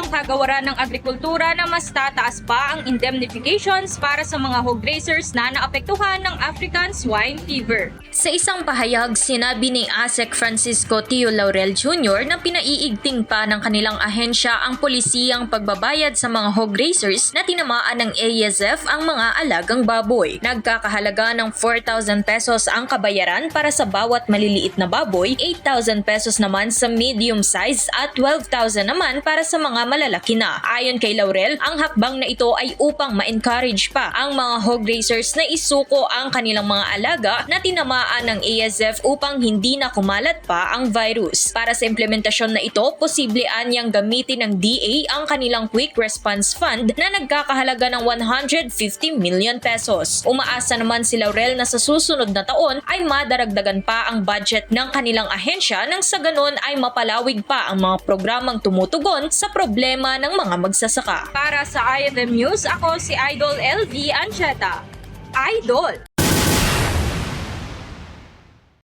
ang kagawaran ng agrikultura na mas tataas pa ang indemnifications para sa mga hog raisers na naapektuhan ng African swine fever. Sa isang pahayag, sinabi ni ASEC Francisco Tio Laurel Jr. na pinaiigting pa ng kanilang ahensya ang polisiyang pagbabayad sa mga hog raisers na tinamaan ng ASF ang mga alagang baboy. Nagkakahalaga ng 4,000 pesos ang kabayaran para sa bawat maliliit na baboy, 8,000 pesos naman sa medium size at 12,000 naman para sa mga malalaki na. Ayon kay Laurel, ang hakbang na ito ay upang ma-encourage pa ang mga hog raisers na isuko ang kanilang mga alaga na tinamaan ng ASF upang hindi na kumalat pa ang virus. Para sa implementasyon na ito, posible anyang gamitin ng DA ang kanilang Quick Response Fund na nagkakahalaga ng 150 million pesos. Umaasa naman si Laurel na sa susunod na taon ay madaragdagan pa ang budget ng kanilang ahensya nang sa ganon ay mapalawig pa ang mga programang tumutugon sa problema ng mga magsasaka. Para sa IFM News, ako si Idol LV Ancheta. Idol!